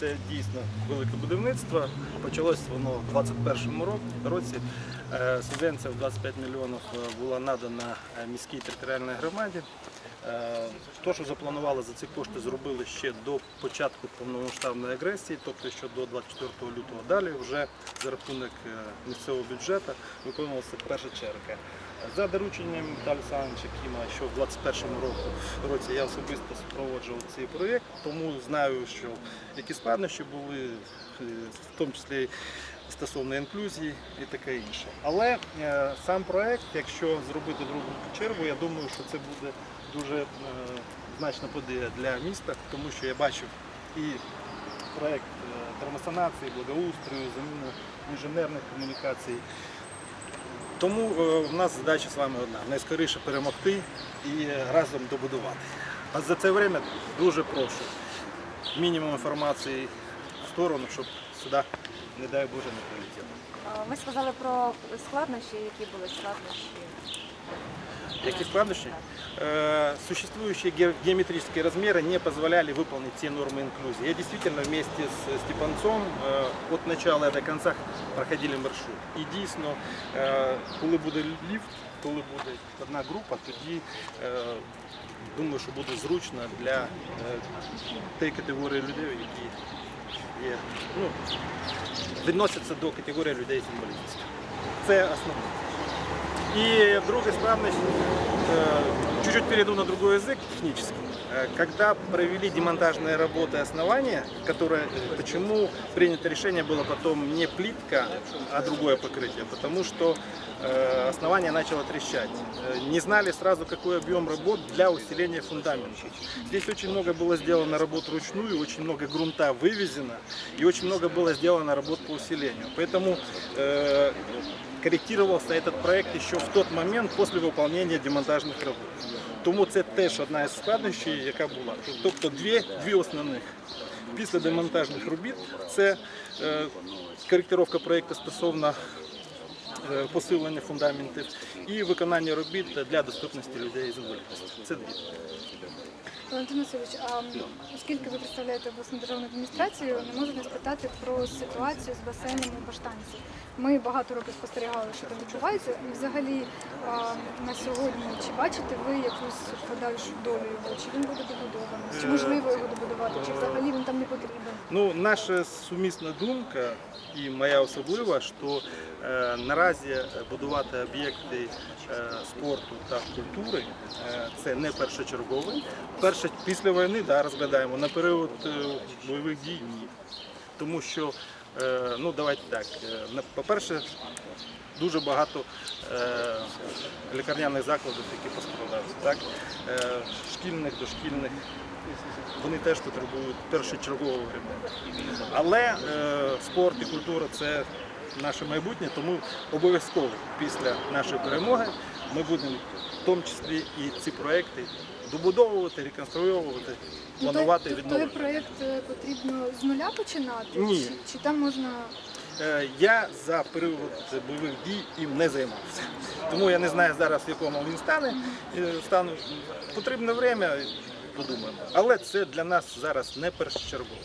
Це дійсно велике будівництво. Почалось воно в 2021 році. Е, Субвенція в 25 мільйонів е, була надана е, міській територіальній громаді. Е, То, що запланували за ці кошти, зробили ще до початку повномасштабної агресії, тобто ще до 24 лютого. Далі вже за рахунок місцевого бюджету виконувалася перша черга. За дорученням Віталія Олександровича Кіма, що в 2021 році я особисто супроводжував цей проєкт, тому знаю, що які складнощі були, е, в тому числі стосовно інклюзії і таке інше. Але е, сам проєкт, якщо зробити другу чергу, я думаю, що це буде дуже е, значна подія для міста, тому що я бачив і проєкт е, термосанації, благоустрою, заміну інженерних комунікацій. Тому в нас задача з вами одна найскоріше перемогти і разом добудувати. А за це время дуже прошу мінімум інформації в сторону, щоб сюди, не дай Боже, не прилетіло. А, Ви сказали про складнощі, які були складнощі. Какие складнощи? Э, Существующие ге- геометрические размеры не позволяли выполнить все нормы инклюзии. Я действительно вместе с Степанцом э, от начала до конца проходили маршрут. І дійсно, е, коли буде ліфт, коли буде одна група, тоді е, думаю, що буде зручно для е, тієї категорії людей, які є, ну, відносяться до категорії людей з інвалідністю. Це основне. І друге складность, чуть-чуть перейду на другой язык технический. Э, Когда провели демонтажные работы основания, которое, э, почему принято решение было потом не плитка, а другое покрытие, потому что э, основание начало трещать. Не знали сразу, какой объем работ для усиления фундамента. Здесь очень много было сделано работ вручную, очень много грунта вывезено, и очень много было сделано работ по усилению. Поэтому корректировался этот проект ще в тот момент після виконання демонтажних робот. Тому це теж одна із складнощів, яка була. Тобто дві, дві основних. Після демонтажних робіт це е, коректировка проєкту стосовно е, посилення фундаментів і виконання робіт для доступності людей з інвалідністю. Це дві. Валентин Васильович, а оскільки ви представляєте обласну державну адміністрацію, не можу не спитати про ситуацію з басейном у Баштанці. Ми багато років спостерігали, що там відбувається. І взагалі а, на сьогодні чи бачите ви якусь подальшу долю його? Чи він буде добудований? Чи можливо його добудувати? Чи взагалі він там не потрібен? Ну, наша сумісна думка і моя особлива, що наразі будувати об'єкти е, спорту та культури е, це не першочергове. Перше після війни да, розглядаємо на період е, бойових дій ні. Тому що, е, ну давайте так, е, по-перше, дуже багато е, лікарняних закладів, які постраждали. Так? Е, шкільних, дошкільних вони теж потребують першочергового ремонту. Але е, спорт і культура це наше майбутнє, тому обов'язково після нашої перемоги ми будемо в тому числі і ці проекти добудовувати, реконструювати, Ну, планувати той, той відновлювати. проєкт е, потрібно з нуля починати? Ні. Чи, чи там можна Е, Я за період бойових дій їм не займався. Тому я не знаю зараз, в якому він стане. Е, стану. Потрібне время, подумаємо. Але це для нас зараз не першочергово.